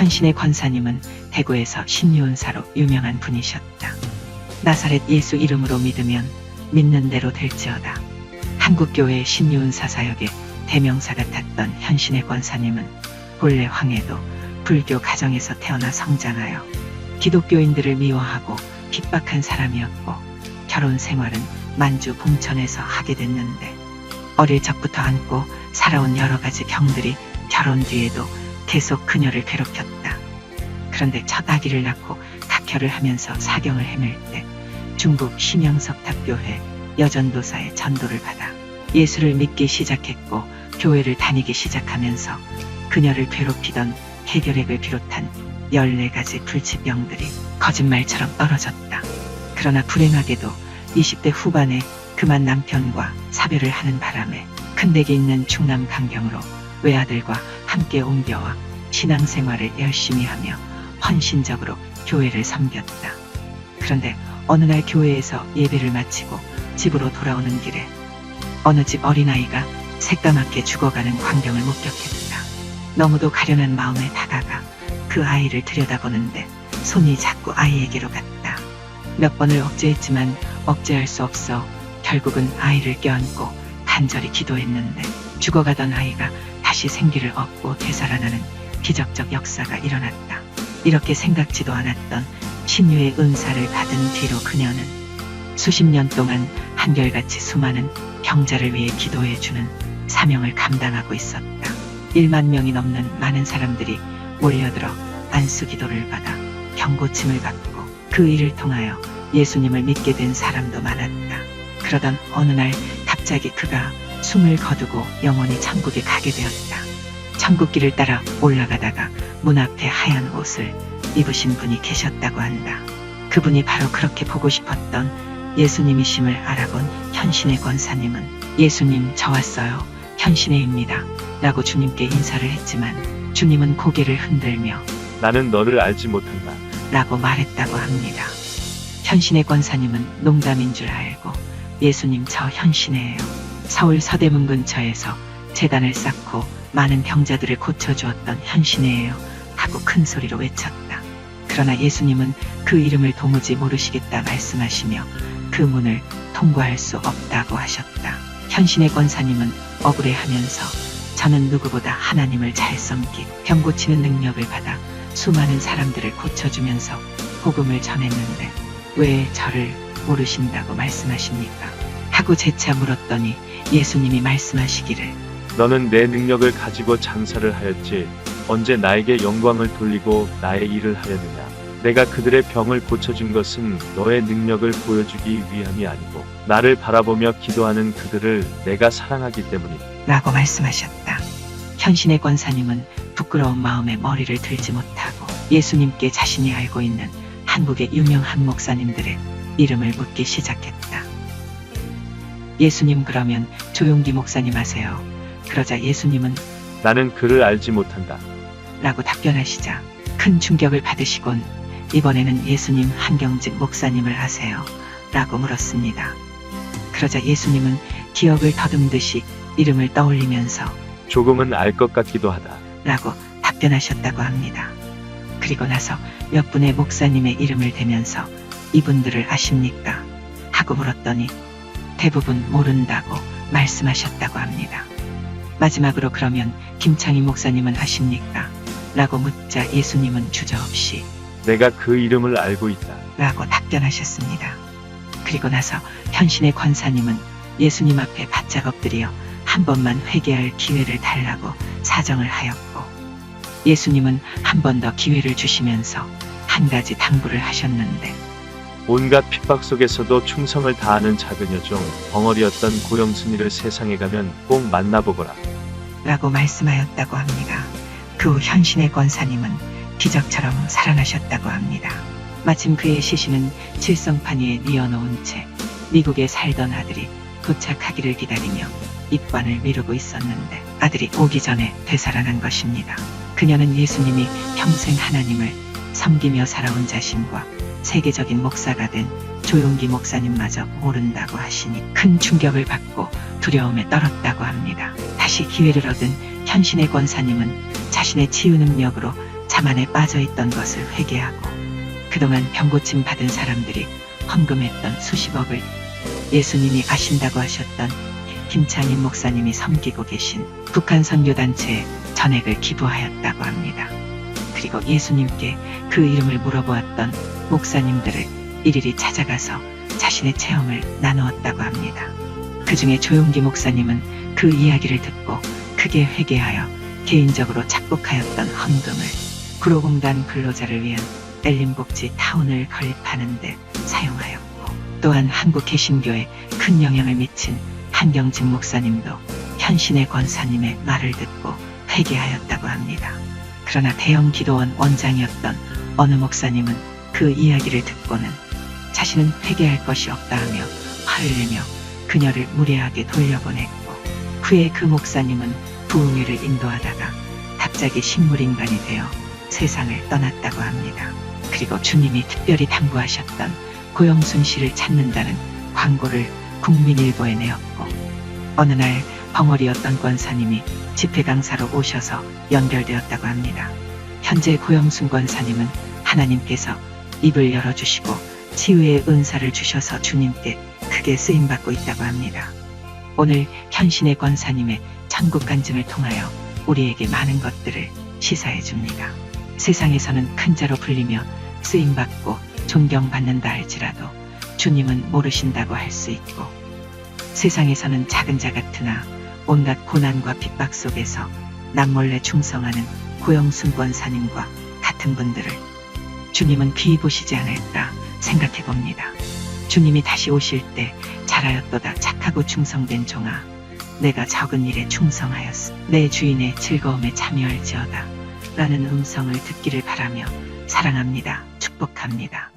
현신의 권사님은 대구에서 신유은사로 유명한 분이셨다. 나사렛 예수 이름으로 믿으면 믿는 대로 될지어다. 한국교회 신유은사 사역의 대명사 같았던 현신의 권사님은 본래 황해도 불교 가정에서 태어나 성장하여 기독교인들을 미워하고 핍박한 사람이었고 결혼 생활은 만주 봉천에서 하게 됐는데 어릴 적부터 안고 살아온 여러 가지 병들이 결혼 뒤에도 계속 그녀를 괴롭혔다. 그런데 첫 아기를 낳고 각혈을 하면서 사경을 헤맬 때 중국 심영석 탑교회 여전도사의 전도를 받아 예수를 믿기 시작했고 교회를 다니기 시작하면서 그녀를 괴롭히던 해결액을 비롯한 14가지 불치병들이 거짓말처럼 떨어졌다. 그러나 불행하게도 20대 후반에 그만 남편과 사별을 하는 바람에 큰 댁에 있는 충남 강경으로 외아들과 함께 옮겨와 신앙생활을 열심히 하며 헌신적으로 교회를 섬겼다. 그런데 어느 날 교회에서 예배를 마치고 집으로 돌아오는 길에 어느 집 어린아이가 새까맣게 죽어가는 광경을 목격했다. 너무도 가련한 마음에 다가가 그 아이를 들여다보는데 손이 자꾸 아이에게로 갔다. 몇 번을 억제했지만 억제할 수 없어 결국은 아이를 껴안고 간절히 기도했는데 죽어가던 아이가 다시 생기를 얻고 되살아나는 기적적 역사가 일어났다. 이렇게 생각지도 않았던 신유의 은사를 받은 뒤로 그녀는 수십 년 동안 한결같이 수많은 병자를 위해 기도해주는 사명을 감당하고 있었다. 1만 명이 넘는 많은 사람들이 몰려들어 안수 기도를 받아 병고침을 받고 그 일을 통하여 예수님을 믿게 된 사람도 많았다. 그러던 어느 날 갑자기 그가 숨을 거두고 영원히 천국에 가게 되었다. 천국길을 따라 올라가다가 문 앞에 하얀 옷을 입으신 분이 계셨다고 한다. 그분이 바로 그렇게 보고 싶었던 예수님이심을 알아본 현신의 권사님은 예수님 저 왔어요. 현신의입니다. 라고 주님께 인사를 했지만 주님은 고개를 흔들며 나는 너를 알지 못한다. 라고 말했다고 합니다. 현신의 권사님은 농담인 줄 알고 예수님 저 현신이에요. 서울 서대문 근처에서 재단을 쌓고 많은 병자들을 고쳐주었던 현신이에요. 하고 큰 소리로 외쳤다. 그러나 예수님은 그 이름을 도무지 모르시겠다 말씀하시며 그 문을 통과할 수 없다고 하셨다. 현신의 권사님은 억울해하면서 저는 누구보다 하나님을 잘 섬기고 병 고치는 능력을 받아 수많은 사람들을 고쳐주면서 복음을 전했는데 왜 저를 모르신다고 말씀하십니까? 하고 재차 물었더니 예수님이 말씀하시기를 너는 내 능력을 가지고 장사를 하였지. 언제 나에게 영광을 돌리고 나의 일을 하였느냐. 내가 그들의 병을 고쳐준 것은 너의 능력을 보여주기 위함이 아니고 나를 바라보며 기도하는 그들을 내가 사랑하기 때문이다. 라고 말씀하셨다. 현신의 권사님은 부끄러운 마음에 머리를 들지 못하고 예수님께 자신이 알고 있는 한국의 유명한 목사님들의 이름을 묻기 시작했다. 예수님 그러면 조용기 목사님 아세요? 그러자 예수님은 나는 그를 알지 못한다. 라고 답변하시자 큰 충격을 받으시곤 이번에는 예수님 한경직 목사님을 아세요? 라고 물었습니다. 그러자 예수님은 기억을 더듬듯이 이름을 떠올리면서 조금은 알 것 같기도 하다. 라고 답변하셨다고 합니다. 그리고 나서 몇 분의 목사님의 이름을 대면서 이분들을 아십니까? 하고 물었더니 대부분 모른다고 말씀하셨다고 합니다. 마지막으로 그러면 김창희 목사님은 아십니까? 라고 묻자 예수님은 주저없이 내가 그 이름을 알고 있다. 라고 답변하셨습니다. 그리고 나서 현신의 권사님은 예수님 앞에 바짝 엎드려 한 번만 회개할 기회를 달라고 사정을 하였고 예수님은 한 번 더 기회를 주시면서 한 가지 당부를 하셨는데 온갖 핍박 속에서도 충성을 다하는 작은 여종, 벙어리였던 고영순이를 세상에 가면 꼭 만나보거라. 라고 말씀하였다고 합니다. 그 후 현신의 권사님은 기적처럼 살아나셨다고 합니다. 마침 그의 시신은 칠성판 위에 뉘어놓은 채 미국에 살던 아들이 도착하기를 기다리며 입관을 미루고 있었는데 아들이 오기 전에 되살아난 것입니다. 그녀는 예수님이 평생 하나님을 섬기며 살아온 자신과 세계적인 목사가 된 조용기 목사님마저 모른다고 하시니 큰 충격을 받고 두려움에 떨었다고 합니다. 다시 기회를 얻은 현신의 권사님은 자신의 치유 능력으로 자만에 빠져 있던 것을 회개하고 그동안 병고침 받은 사람들이 헌금했던 수십억을 예수님이 아신다고 하셨던 김창인 목사님이 섬기고 계신 북한 선교단체에 전액을 기부하였다고 합니다. 그리고 예수님께 그 이름을 물어보았던 목사님들을 일일이 찾아가서 자신의 체험을 나누었다고 합니다. 그 중에 조용기 목사님은 그 이야기를 듣고 크게 회개하여 개인적으로 착복하였던 헌금을 구로공단 근로자를 위한 엘림복지 타운을 건립하는 데 사용하였고 또한 한국 개신교에 큰 영향을 미친 한경진 목사님도 현신의 권사님의 말을 듣고 회개하였다고 합니다. 그러나 대형 기도원 원장이었던 어느 목사님은 그 이야기를 듣고는 자신은 회개할 것이 없다 하며 화를 내며 그녀를 무례하게 돌려보냈고 후에 그 목사님은 부흥회를 인도하다가 갑자기 식물인간이 되어 세상을 떠났다고 합니다. 그리고 주님이 특별히 당부하셨던 고영순 씨를 찾는다는 광고를 국민일보에 내었고 어느 날 벙어리였던 권사님이 집회 강사로 오셔서 연결되었다고 합니다. 현재 고영순 권사님은 하나님께서 입을 열어주시고 치유의 은사를 주셔서 주님께 크게 쓰임받고 있다고 합니다. 오늘 현신의 권사님의 천국 간증을 통하여 우리에게 많은 것들을 시사해 줍니다. 세상에서는 큰 자로 불리며 쓰임받고 존경받는다 할지라도 주님은 모르신다고 할 수 있고 세상에서는 작은 자 같으나 온갖 고난과 핍박 속에서 남몰래 충성하는 고영순 권 사님과 같은 분들을 주님은 귀히 보시지 않을까 생각해 봅니다. 주님이 다시 오실 때 잘하였도다 착하고 충성된 종아 내가 적은 일에 충성하였으 내 주인의 즐거움에 참여할지어다 라는 음성을 듣기를 바라며 사랑합니다. 축복합니다.